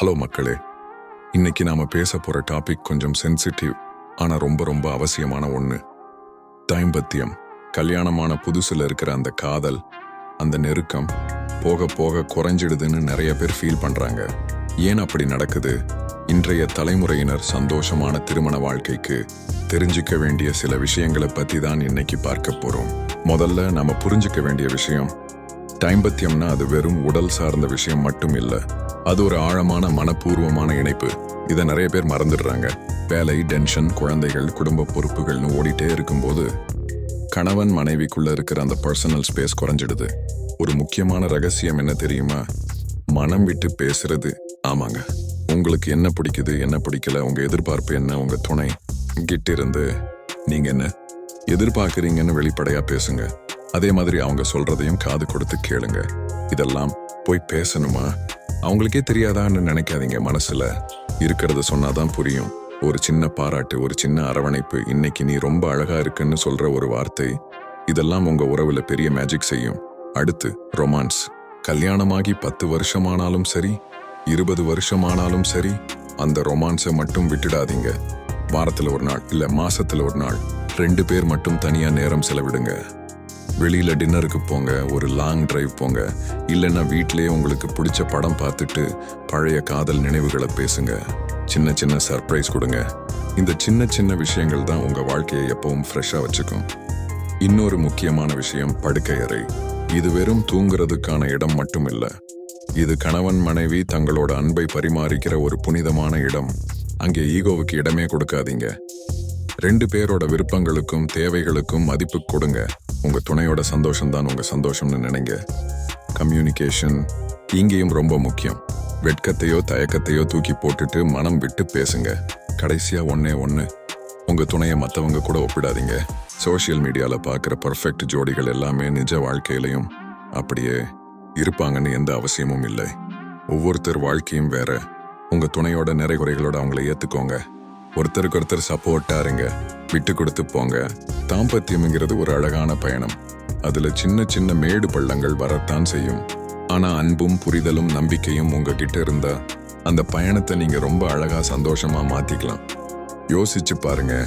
Hello மக்களே. இன்னைக்கு நாம பேச போற டாபிக் கொஞ்சம் சென்சிட்டிவ் ஆனா ரொம்ப ரொம்ப அவசியமான ஒன்று தைம்பத்தியம். கல்யாணமான புதுசுல இருக்கிற அந்த காதல் அந்த நெருக்கம் போக போக குறைஞ்சிடுதுன்னு நிறைய பேர் ஃபீல் பண்றாங்க. ஏன் அப்படி நடக்குது? இன்றைய தலைமுறையினர் சந்தோஷமான திருமண வாழ்க்கைக்கு தெரிஞ்சுக்க வேண்டிய சில விஷயங்களை பத்தி தான் இன்னைக்கு பார்க்க போறோம். முதல்ல நாம புரிஞ்சுக்க வேண்டிய விஷயம் டைம்பத்தியம்னா அது வெறும் உடல் சார்ந்த விஷயம் மட்டும் இல்லை அது ஒரு ஆழமான மனப்பூர்வமான இணைப்பு. இதை நிறைய பேர் மறந்துடுறாங்க. வேலை டென்ஷன் குழந்தைகள் குடும்ப பொறுப்புகள்னு ஓடிட்டே இருக்கும்போது கணவன் மனைவிக்குள்ள இருக்கிற அந்த பர்சனல் ஸ்பேஸ் குறைஞ்சிடுது. ஒரு முக்கியமான ரகசியம் என்ன தெரியுமா? மனம் விட்டு பேசுறது. ஆமாங்க. உங்களுக்கு என்ன பிடிக்குது என்ன பிடிக்கல உங்க எதிர்பார்ப்பு என்ன உங்க துணை கிட்ட இருந்து நீங்க என்ன? எதிர்பார்க்குறீங்கன்னு வெளிப்படையா பேசுங்க. அதே மாதிரி அவங்க சொல்றதையும் காது கொடுத்து கேளுங்க. இதெல்லாம் போய் பேசணுமா? அவங்களுக்கே தெரியாதான்னு நினைக்காதீங்க மனசுல. இருக்கிறத சொன்னாதான் புரியும். ஒரு சின்ன பாராட்டு ஒரு சின்ன அரவணைப்பு இன்னைக்கு நீ ரொம்ப அழகா இருக்குன்னு சொல்ற ஒரு வார்த்தை இதெல்லாம் உங்க உறவுல பெரிய மேஜிக் செய்யும். அடுத்து ரொமான்ஸ் கல்யாணமாகி பத்து வருஷமானாலும் சரி இருபது வருஷமானாலும் சரி அந்த ரொமான்ஸை மட்டும் விட்டுடாதீங்க. வாரத்தில் ஒரு நாள் இல்லை மாசத்துல ஒரு நாள் ரெண்டு பேர் மட்டும் தனியா நேரம் செலவிடுங்க. வெளியில டின்னருக்கு போங்க ஒரு லாங் டிரைவ் போங்க. இல்லைன்னா வீட்டிலேயே உங்களுக்கு பிடிச்ச படம் பார்த்துட்டு பழைய காதல் நினைவுகளை பேசுங்க. சின்ன சின்ன சர்ப்ரைஸ் கொடுங்க. இந்த சின்ன சின்ன விஷயங்கள் தான் உங்கள் வாழ்க்கையை எப்பவும் ஃப்ரெஷ்ஷாக வச்சுக்கும். இன்னொரு முக்கியமான விஷயம் படுக்கை அறை. இது வெறும் தூங்குறதுக்கான இடம் மட்டும் இல்லை இது கணவன் மனைவி தங்களோட அன்பை பரிமாறிக்கிற ஒரு புனிதமான இடம். அங்கே ஈகோவுக்கு இடமே கொடுக்காதீங்க. ரெண்டு பேரோட விருப்பங்களுக்கும் தேவைகளுக்கும் மதிப்பு கொடுங்க. உங்கள் துணையோட சந்தோஷம் தான் சந்தோஷம்னு நினைங்க. கம்யூனிகேஷன் இங்கேயும் ரொம்ப முக்கியம். வெட்கத்தையோ தயக்கத்தையோ தூக்கி போட்டுட்டு மனம் விட்டு பேசுங்க. கடைசியாக ஒன்றே ஒன்று உங்கள் துணையை மற்றவங்க கூட ஒப்பிடாதீங்க. சோஷியல் மீடியாவில் பார்க்குற பர்ஃபெக்ட் ஜோடிகள் எல்லாமே நிஜ வாழ்க்கையிலையும் அப்படியே இருப்பாங்கன்னு எந்த அவசியமும் இல்லை. ஒவ்வொருத்தர் வாழ்க்கையும் வேற. உங்கள் துணையோட நிறைகுறைகளோட அவங்கள ஏற்றுக்கோங்க ஒருத்தருக்கு ஒருத்தர் சப்போர்ட்டாக இருங்க. விட்டு கொடுத்து போங்க. தாம்பத்தியம்ங்கிறது ஒரு அழகான பயணம். அதுல சின்ன சின்ன மேடு பள்ளங்கள் வரத்தான் செய்யும். ஆனா அன்பும் புரிதலும் நம்பிக்கையும் உங்ககிட்ட இருந்தா அந்த பயணத்தை நீங்க ரொம்ப அழகா சந்தோஷமா மாத்திக்கலாம். யோசிச்சு பாருங்க.